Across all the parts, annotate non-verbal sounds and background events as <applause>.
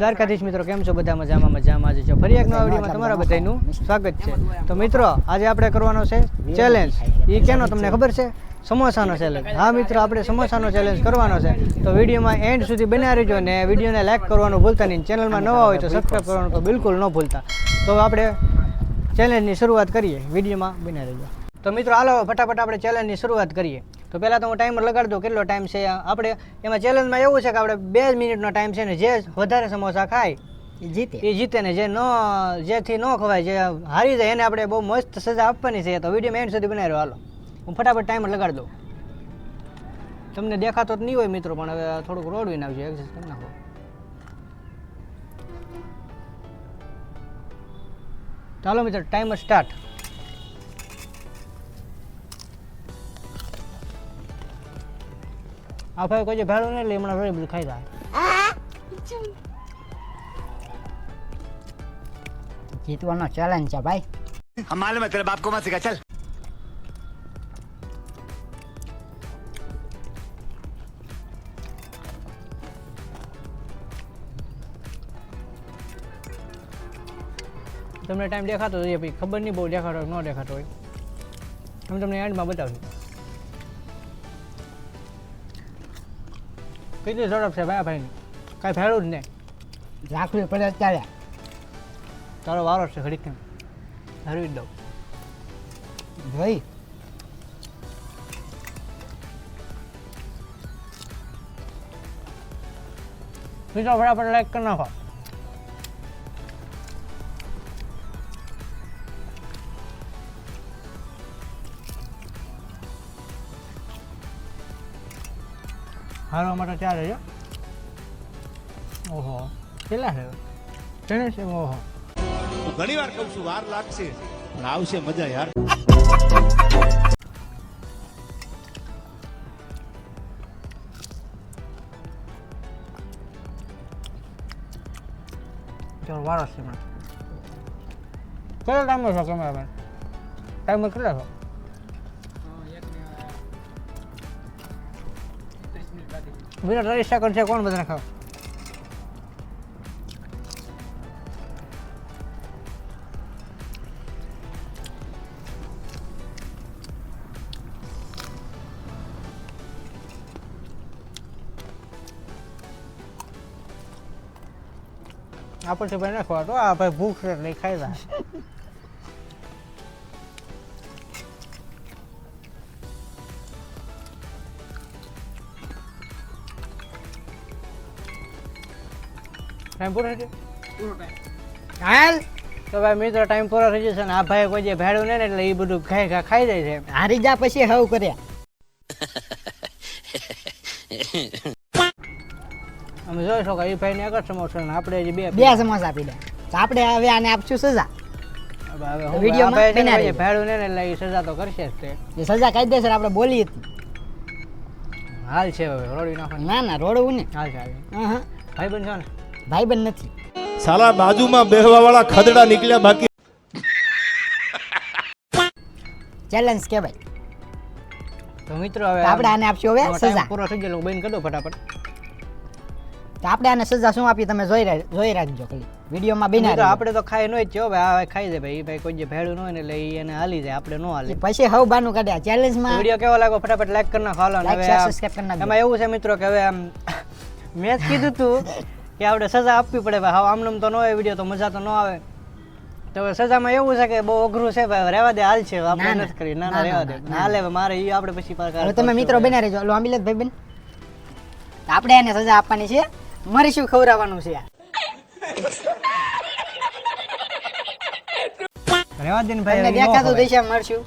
દ્વારકાધીશ મિત્રો કેમ છો? બધા મજામાં મજામાં જ છો? ફરી એક નવા વિડીયોમાં તમારા બધાનું સ્વાગત છે. તો મિત્રો આજે આપણે કરવાનો છે ચેલેન્જ એ કેનો તમને ખબર છે? સમોસાનો ચેલેન્જ હા મિત્રો આપણે સમોસાનો ચેલેન્જ કરવાનો છે. તો વિડીયોમાં એન્ડ સુધી બન્યા રહેજો ને વિડીયોને લાઈક કરવાનું ભૂલતા નહીં. ચેનલમાં નવા હોય તો સબસ્ક્રાઈબ કરવાનું તો બિલકુલ ન ભૂલતા. તો આપણે ચેલેન્જની શરૂઆત કરીએ. વિડીયોમાં બન્યા રહેજો. તો મિત્રો હાલો ફટાફટ આપણે ચેલેન્જની શરૂઆત કરીએ. તો પહેલાં તો હું ટાઈમર લગાડી દઉં કેટલો ટાઈમ છે? આપણે એમાં ચેલેન્જમાં એવું છે કે આપણે બે મિનિટનો ટાઈમ છે ને જે વધારે સમોસા ખાય જીતે. એ જીતે ને જે ન જેથી ન ખવાય જે હારી જાય એને આપણે બહુ મસ્ત સજા આપવાની છે. તો વીડિયો એન્ડ સુધી બનાવી રહ્યો હાલો. હું ફટાફટ ટાઈમર લગાડી દઉં. તમને દેખાતો જ નહીં હોય મિત્રો પણ હવે થોડુંક રોડવીને આવજો એક્સેસ કરી નાખો. ચાલો મિત્રો ટાઈમર સ્ટાર્ટ આ ભાઈ કોઈ ભેળો નહીં લે હમણાં ઘણી બધું ખાઈ જાય. જીતવાનો ચેલેન્જ છે ભાઈ. હમાલે મેં તેરા બાપ કો મત સિખા ચલ. તમને ટાઈમ દેખાતો હોય એ ખબર નહીં બહુ દેખાતો ન દેખાતો હોય. હું તમને એન્ડમાં બતાવીશ કેટલી ઝડપ છે ભાઈ ભાઈ કાંઈ ફેરવું જ નહીં. રાખવી પડે અત્યારે. તારો વારો છે ઘડીક હરવી દઉં. ભાઈ. મિત્રો ફટાફટ લાઈક કરી નાખો. હારવા માટે ત્યાં રહેજો ઓહો. કેટલા છે? તેને છે ઓહો. હું ઘણી વાર કહું છું વાર લાગશે પણ આવશે મજા યાર. ચાલો વારો છે મને. કેટલો ટાઈમ છો કેમેરામેન ટાઈમર કેટલા છો? મિનિટ ત્રીસ સેકન્ડ છે કોણ બધાને ખાવ આપણથી ભાઈ ના ખવાતો આ ભાઈ ભૂખ લઈ ખાઈ ટાઈમ પૂરો થઈ ગયો? હાલ? તો ભાઈ મિત્રો ટાઈમ પૂરો થઈ જશે ને આ ભાઈ કોઈ જે ભેળું નહીં ને એટલે એ બધું ખાઈ ખા- ખાઈ જાય છે. હારી જા પછી હવ કર્યા. <laughs> અમે જોઈ શકો એ ભાઈને આગળ સમોસો ને આપણે હજી બે બે સમોસા આપી દે. આપણે હવે આને આપશું સજા. હવે હવે વિડીયોમાં જે ભેળું નહીં એટલે એ સજા તો કરશે જ તે. સજા કાયદેસર આપણે બોલી હતી હાલ છે હવે રોડી નાખો ના ના રોડવું ને હાલ છે હાલ હા હા ભાઈ બન છો ને? ભાઈબંધ નથી. સાલા બાજુમાં બેહવા વાળા ખદડા નીકળ્યા બાકી. ચેલેન્જ કહેવાય. તો મિત્રો હવે આપણે આને આપશું હવે સજા. પૂરો થઈ ગયો બેન કરી દો ફટાફટ. તો આપણે આને સજા શું આપી તમે જોઈ જોઈ રાખજો ખાલી. વિડીયોમાં બિના આપણે તો ખાઈ નોય જ છે ભાઈ આ ખાઈ જાય ભાઈ ભાઈ કોઈ જે ભેળું ન હોય ને એટલે એને હાલી જાય આપણે નો હાલે. પછી હવ બાનું કાઢ્યા ચેલેન્જમાં વીડિયો કેવો લાગો ફટાફટ લાઈક કરી નાખો હાલો હવે સબસ્ક્રાઇબ કરી. એમાં એવું છે મિત્રો કે હવે આમ <laughs> મેં કીધું તું કે આપણે સજા આપવી પડે ભાઈ. હાવ આમનામ તો ન હોય વીડિયો તો મજા તો ન આવે. તો સજામાં એવું છે કે બહુ અઘરું છે ભાઈ. રહેવા દે હાલ છે. આપણે નથી કરી. ના ના, રહેવા દે. ના, ના લે હવે મારે એ આપણે પછી હવે તમે મિત્રો બન્યા રહેજો. લો આંબી ભાઈ બેન. આપણે એને સજા આપવાની છે. મરીશું ખવડાવવાનું છે. રહેવા દે ને ભાઈ દેખાતું ખવાય. મરશું.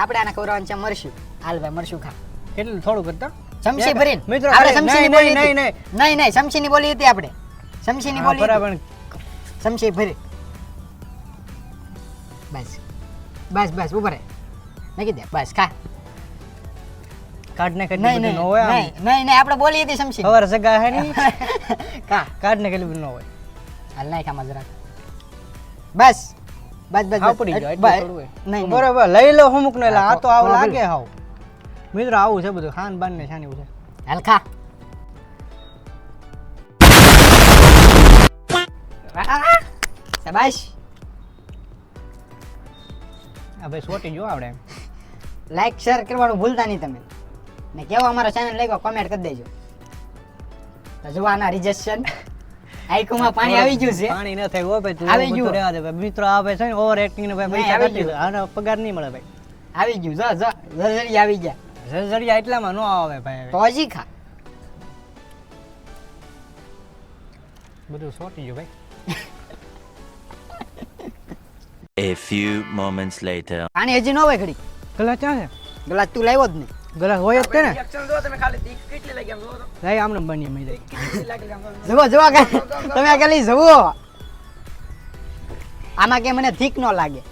આપણે આને ખવડાવવાનું છે મરશું. હાલ ભાઈ મરશું ખા. કેટલું? થોડું કરતા સમસી ભરીન. મિત્રો આપણે સમસીની બોલી નહીં. નહીં. નહીં. નહીં સમસીની બોલી હતી આપણે. સમસીની બોલી બરાબર. સમસી ભરી. બસ. બસ બસ ઉભરે નાખી દે. બસ ખા. કાઢને કેટલી બધી નહીં ન હોય નહીં નહીં નહીં આપણે બોલી હતી સમસી ખબર સગા હે ની. <laughs> <laughs> કા કાઢને કેટલી બધી ન હોય. હાલ નાખ આમાં જરાક. બસ. બસ બસ. પડી નહીં. બરાબર લઈ લો અમુક ને આ તો- આવું લાગે હાવ. મિત્રો આવું છે બધું ખાન બાન ને છાની છે. હાલ ખા. શાબાશ. આ ભાઈ સોટી જો આવડે લાઈક શેર કરવાનું ભૂલતા નહીં તમે. ને કેવો અમારો ચેનલ લાગ્યો કોમેન્ટ કરી દેજો. તો જુઓ આના રિજેક્શન આઈકુમાં પાણી આવી ગયું છે. પાણી ન થાય હો ભાઈ આવી ગયું. રહેવા દે ભાઈ. મિત્રો આ ભાઈ છે ને ઓવર એક્ટિંગ ને ભાઈ પૈસા કાઢી. આનો પગાર નહીં મળે ભાઈ. આવી ગયું જો જો જલ્દી આવી ગયા. ઝરઝરિયા એટલામાં ન આવે ભાઈ તો હજી ખા. બધું સોટી ગયું ભાઈ. A few moments later. પાણી હજી ન હોય ઘડી ગલા ક્યાં છે? ગલાસ તું લાવ્યો જ નહીં. ગલા હોય જ તે ને Reaction જો તમે ખાલી દીક કેટલી લાગી આમ જો તો. લાઈ આમને બની મઈ જાય કેટલી લાગી આમ જો. જુઓ જુઓ ખાલી. તમે ખાલી જુઓ. આમાં કે મને થીક ન લાગે.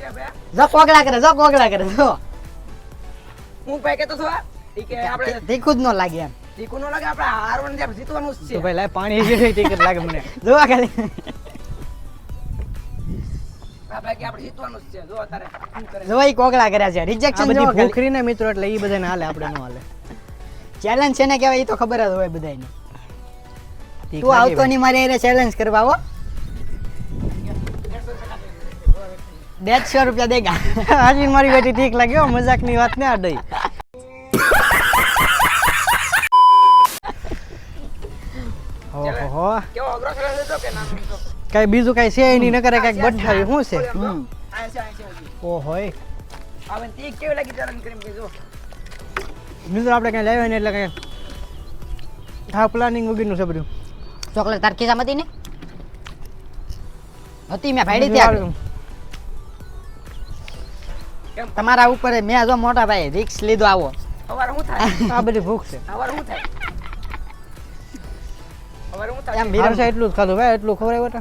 કે ભાઈ જો કોગળા કરે જો કોગળા કરે જો. હું ભાઈ તો હતો ઠીક ઈ કે આપણે દેખું જ ન લાગે એમ. તીખું ન લાગે આપણે હારવાનું છે જીતવાનું જ તો છે. ભાઈ લાઈ પાણી જે ટિકિટ લાગે મને. <laughs> જોવા ખાલી. આ કે આપણે જીતવાનું જ છે જો અત્યારે શું કરે જુઓ ઈ કોગળા કર્યા છે રિજેક્શન બધી જો ભૂખરી ને મિત્રો એટલે એ બધાને હાલે આપણે ન હાલે. ચેલેન્જ છે ને કહેવાય એ તો ખબર જ હોય બધાને ઠીક તું આવતો. નહીં મારે એને ચેલેન્જ કરવા દેડસો રૂપિયા દેગા હાજી મારી બેટી ઠીક લાગ્યો મજાકની વાત ને દઈ ઓહો? કઈ બીજું કઈ છે નહીં ન કરે કંઈક બઠાવી શું છે. ઓહો મિત્રો આપણે કઈ લાવ્યા ને એટલે કઈ હા પ્લાનિંગ વગરનું છે બધું. ચોકલેટ તાર ખિસ્સામાં હતી ને? હતી મેં ભાડી ત્યાં? તમારા ઉપર મેં જો મોટા ભાઈ રિક્સ લીધો આવો. સવારે હું થાય? <laughs> આ બધી ભૂખ છે. સવારે હું થાય? સવારે હું થાય? એમ મારે એટલું જ ખાધું ભાઈ એટલું ખવરાય તો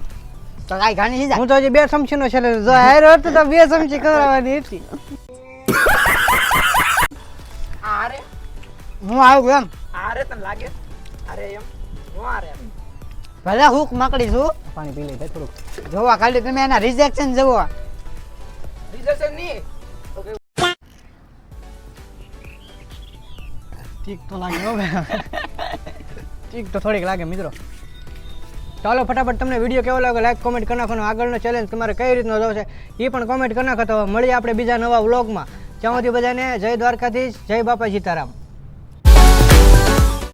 તો કાઈ ઘાણી લીધા હું તો જે બે ચમચી નો છેલે જો હારો હતો તો બે ચમચી કરવાની હતી. આરે? હું આવું એમ. આરે તને લાગે? અરે એમ? હું આરે ભલે હુક મકડી છું. પાણી પી લે થોડુંક. જોવા ખાલી તમે એના રિજેક્શન જોવા. રિજેક્શન નહીં. ઠીક તો લાગે હો ચીક તો થોડીક લાગે મિત્રો. ચાલો ફટાફટ તમને વીડિયો કેવો લાગ્યો લાઈક કોમેન્ટ કરી નાખો આગળનો ચેલેન્જ તમારે કઈ રીતનો જોશે એ પણ કોમેન્ટ કરી નાખો તો મળીએ આપણે બીજા નવા વ્લોગમાં ત્યાં સુધી બધાને જય દ્વારકાધીશ, જય બાપા સીતારામ.